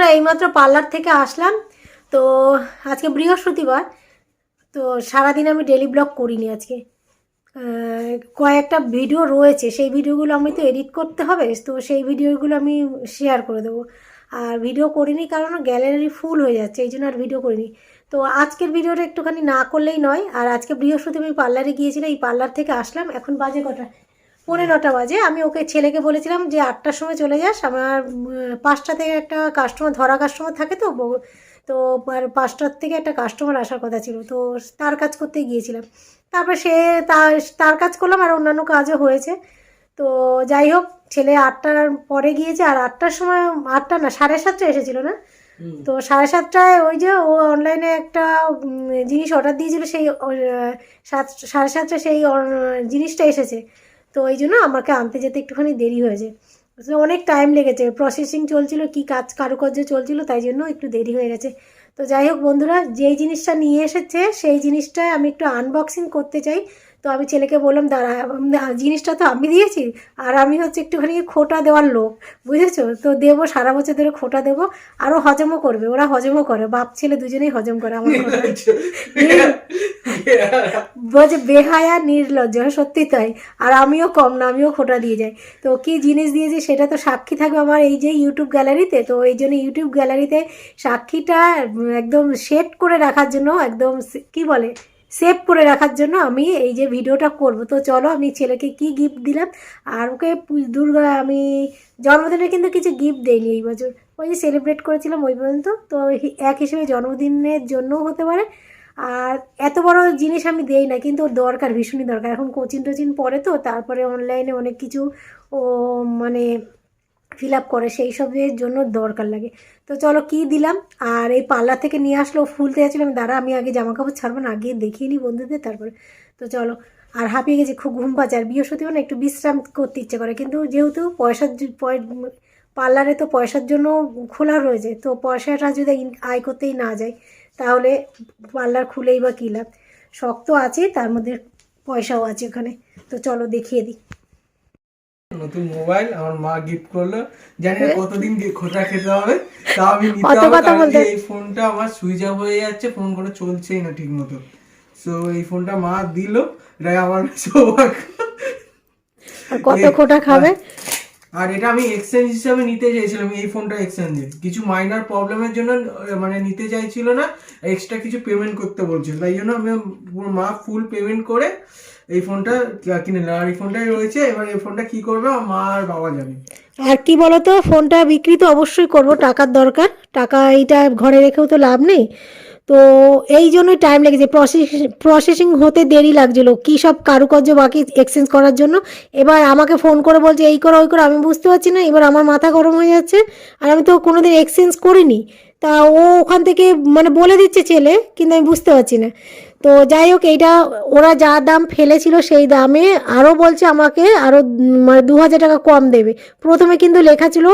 বন্ধুরা, এইমাত্র পার্লার থেকে আসলাম। তো আজকে বৃহস্পতিবার, তো সারাদিন আমি ডেলি ব্লগ করিনি আজকে। কয়েকটা ভিডিও রয়েছে, সেই ভিডিওগুলো আমি তো এডিট করতে হবে, তো সেই ভিডিওগুলো আমি শেয়ার করে দেবো। আর ভিডিও করিনি কারণ গ্যালারি ফুল হয়ে যাচ্ছে, এই জন্য আর ভিডিও করিনি। তো আজকের ভিডিওটা একটুখানি না করলেই নয়, আর আজকে বৃহস্পতিবার পার্লারে গিয়েছিলাম, এই পার্লার থেকে আসলাম, এখন বাজে কটা? পৌনে নটা বাজে। আমি ওকে ছেলেকে বলেছিলাম যে আটটার সময় চলে যাস। আমার পাঁচটা থেকে একটা কাস্টমার ধরা কাস্টমার থাকে তো তো আর পাঁচটার থেকে একটা কাস্টমার আসার কথা ছিল। তো তার কাজ করতে গিয়েছিলাম। তারপর সে তার কাজ করলাম আর অন্যান্য কাজও হয়েছে। তো যাই হোক ছেলে আটটার পরে গিয়েছে আর আটটার সময় আটটা না সাড়ে সাতটা এসেছিল না? তো সাড়ে সাতটায় ওই যে ও অনলাইনে একটা জিনিস অর্ডার দিয়েছিল সেই সাত সাড়ে সাতটায় সেই জিনিসটা এসেছে। তো ওই জন্য আমাকে আনতে যেতে একটুখানি দেরি হয়েছে। অনেক টাইম লেগেছে। প্রসেসিং চলছিল কি কাজ কারুকার্য চলছিল তাই জন্য একটু দেরি হয়ে গেছে। তো যাই হোক বন্ধুরা যেই জিনিসটা নিয়ে এসেছে সেই জিনিসটা আমি একটু আনবক্সিং করতে চাই। তো আমি ছেলেকে বললাম দাঁড়া জিনিসটা তো আমি দিয়েছি আর আমি হচ্ছে একটুখানি খোটা দেওয়ার লোক বুঝেছ? তো দেবো সারা বছর ধরে খোটা দেবো আরও হজমও করবে। ওরা হজমও করে বাপ ছেলে দুজনেই হজম করে আমার। বলছে বেহায়া নির্লজ্জ হ্যাঁ, সত্যি তাই। আর আমিও কম না আমিও খোটা দিয়ে যাই। তো কি জিনিস দিয়েছে সেটা তো সাক্ষী থাকবে আমার এই যে ইউটিউব গ্যালারিতে তো এই জন্য ইউটিউব গ্যালারিতে সাক্ষীটা একদম সেট করে রাখার জন্য একদম কি বলে সেভ করে রাখার জন্য আমি এই যে ভিডিওটা করব। তো চলো আমি ছেলেকে কি গিফট দিলাম? আর ওকে দুর্গা আমি জন্মদিনে কিন্তু কিছু গিফট দেইনি এই বছর। ওই যে সেলিব্রেট করেছিলাম ওই পর্যন্ত। তো এক হিসেবে জন্মদিনের জন্যও হতে পারে। আর এত বড় জিনিস আমি দেই না, কিন্তু ওর দরকার, ভীষণই দরকার। এখন কোচিং টোচিং পড়ে তো, তারপরে অনলাইনে অনেক কিছু ও মানে ফিল আপ করে, সেই সবের জন্য দরকার লাগে। তো চলো কি দিলাম? আর এই পার্লার থেকে নিয়ে আসলো, ফুলতে যাচ্ছিলাম দাঁড়া, আমি আগে জামা কাপড় ছাড়বো না, আগে দেখিয়ে নিই বন্ধুদের তারপরে। তো চলো, আর হাঁপিয়ে গেছি, খুব ঘুম পাচ্ছে, আর বৃহস্পতিবার না একটু বিশ্রাম করতে ইচ্ছে করে, কিন্তু যেহেতু পয়সার পয়- পার্লারে তো পয়সার জন্য খোলা রয়েছে, তো পয়সাটা যদি আয় করতেই না যায় তাহলে পার্লার খুলেই বা কী লাভ? শক্ত আছে তার মধ্যে পয়সাও আছে ওখানে। তো চলো দেখিয়ে দিই। নতুন মোবাইল আমার মা গিফট করল। জানি না কতদিন খোটা খেতে হবে তা আমি নিতে হবে এই ফোনটা আমার সুইচ অফ হয়ে যাচ্ছে ফোন করে চলছেই না ঠিক মতো সো এই ফোনটা মা দিল এটা আমার সৌভাগ্য। আর কত খোটা খাবে? আর এটা আমি এক্সচেঞ্জ হিসাবে নিতে চাইছিলাম, এই ফোনটা এক্সচেঞ্জে কিছু মাইনার প্রবলেমের জন্য মানে নিতে চাইছিল না এক্সট্রা কিছু পেমেন্ট করতে বলছিল। তাই জন্য আমি মা ফুল পেমেন্ট করে এই ফোনটা কিনে নিলাম। আর এই ফোনটাই রয়েছে, এবার এই ফোনটা কি করবে? মা আর বাবা জানে। আর কি বলতো ফোনটা বিক্রি তো অবশ্যই করব, টাকার দরকার। টাকা এইটা ঘরে রেখেও তো লাভ নেই। তো এই জন্যই টাইম লেগেছে। প্রসেস হতে দেরি লাগছিল। কী সব কারুকার্য বাকি এক্সচেঞ্জ করার জন্য? এবার আমাকে ফোন করে বলছে, এই করো, ওই করো। আমি বুঝতে পারছি না। এবার আমার মাথা গরম হয়ে যাচ্ছে। আর আমি তো কোনো দিন এক্সচেঞ্জ করিনি। তা ও ওখান থেকে মানে বলে দিচ্ছে ছেলে, কিন্তু আমি বুঝতে পারছি না। তো যাই হোক, এইটা ওরা যা দাম ফেলেছিল সেই দামে আরও বলছে আমাকে আরও মানে দু হাজার টাকা কম দেবে। প্রথমে কিন্তু লেখা ছিল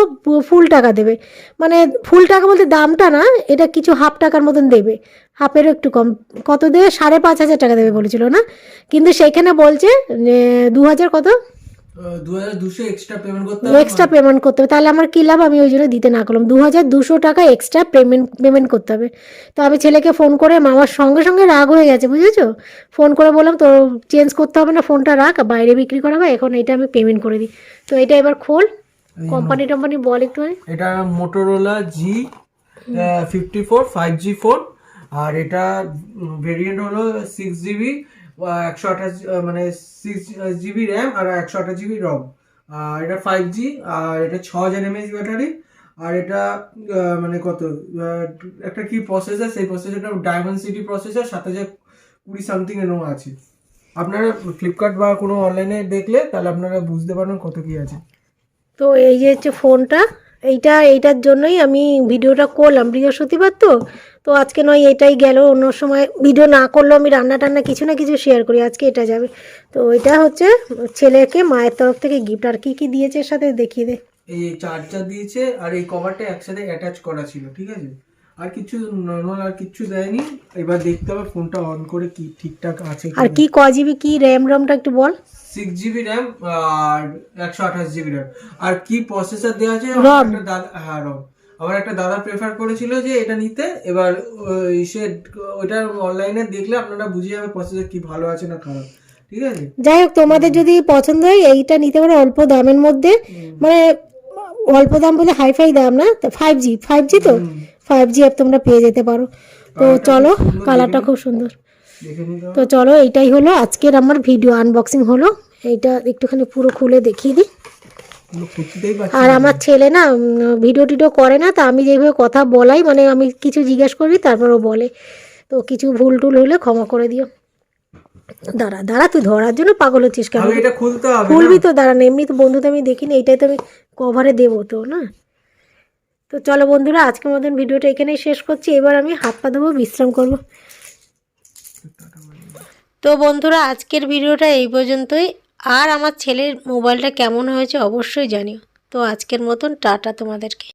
ফুল টাকা দেবে। মানে ফুল টাকা বলতে দামটা না, এটা কিছু হাফ টাকার মতন দেবে। হাফেরও একটু কম। কত দেবে? সাড়ে পাঁচ হাজার টাকা দেবে বলেছিল না? কিন্তু সেখানে বলছে দু হাজার কত? এক্সট্রা পেমেন্ট করতে হবে তাহলে আমার কী লাভ? আমি ওই জন্য দিতে না করলাম। দু হাজার দুশো টাকা এক্সট্রা পেমেন্ট পেমেন্ট করতে হবে। তো আমি ছেলেকে ফোন করে মামার সঙ্গে সঙ্গে রাগ হয়ে গেছে বুঝেছ? ফোন করে বললাম তো চেঞ্জ করতে হবে না ফোনটা রাখ বাইরে বিক্রি করা হবে এখন এটা আমি পেমেন্ট করে দিই। তো এটা এবার খোল। কোম্পানি টম্পানি বল একটু এটা Motorola G fifty four five G phone আর এটা ভেরিয়েন্ট হলো সিক্স জিবি একশো আঠাশ মানে সিক্স জিবি র্যাম আর একশো আঠাশ জিবি রম আর এটা ফাইভ জি আর এটা ছ হাজার এমএইচ ব্যাটারি। আর এটা মানে কত একটা কি প্রসেসর সেই প্রসেসরটা ডায়মন্ড সিটি প্রসেসর সাত হাজার কুড়ি সামথিং এরকম আছে। আপনারা ফ্লিপকার্ট বা কোনো অনলাইনে দেখলে তাহলে আপনারা বুঝতে পারবেন কত কি আছে। তো এই যে হচ্ছে ফোনটা এইটা এইটার জন্যই আমি ভিডিওটা করলাম বৃহস্পতিবার তো। তো আজকে নয় এটাই গেল। অন্য সময় ভিডিও না করলেও আমি রান্না টান্না কিছু না কিছু শেয়ার করি আজকে এটা যাবে। তো এটা হচ্ছে ছেলেকে মায়ের তরফ থেকে গিফট আর কি কি দিয়েছে এর সাথে দেখিয়ে দে। এই চার্জার দিয়েছে আর এই কভারটা একসাথে অ্যাটাচ করা ছিল ঠিক আছে? আর কিছু নর্মাল আর কিছু দেয়নি। এবার দেখতে হবে ফোনটা অন করে কি ঠিকঠাক আছে আর কি ক জিবি কি র্যাম রমটা একটু বল। সিক্স জিবি র্যাম আর একশো আঠাশ জিবি র্যাম আর কি প্রসেসর দেওয়া আছে? হ্যাঁ রম আমার একটা দাদা প্রেফার করেছিল যে এটা নিতে। এবার সে ওইটা অনলাইনে দেখলে আপনারা বুঝে যাবে প্রসেসর কি ভালো আছে না খারাপ। ঠিক আছে? যাই হোক তোমাদের যদি পছন্দ হয় এইটা নিতে পারো অল্প দামের মধ্যে। মানে অল্প দাম বলে হাইফাই দাম না? ফাইভ জি ফাইভ জি তো? ফাইভ জি অ্যাপ তোমরা পেয়ে যেতে পারো। তো চলো কালারটা খুব সুন্দর। তো চলো এইটাই হলো আজকের আমার ভিডিও আনবক্সিং হলো। এইটা একটুখানি পুরো খুলে দেখিয়ে দিই। আর আমার ছেলে না ভিডিও টিডিও করে না তা আমি যেভাবে কথা বলাই মানে আমি কিছু জিজ্ঞেস করি তারপর ও বলে। তো কিছু ভুল টুল হলে ক্ষমা করে দিও। দাঁড়া দাঁড়া তুই ধরার জন্য পাগল হচ্ছিস কেন? খুলবি তো দাঁড়ান এমনি তো বন্ধু তো আমি দেখিনি এইটাই তো আমি কভারে দেবো তো না? তো চলো বন্ধুরা আজকের মতন ভিডিওটা এখানেই শেষ করছি। এবার আমি হাত পা দেবো বিশ্রাম করব। তো বন্ধুরা, আজকের ভিডিওটা এই পর্যন্তই। আর আমার ছেলের মোবাইলটা কেমন হয়েছে অবশ্যই জানিও। তো আজকের মতন, টাটা তোমাদেরকে।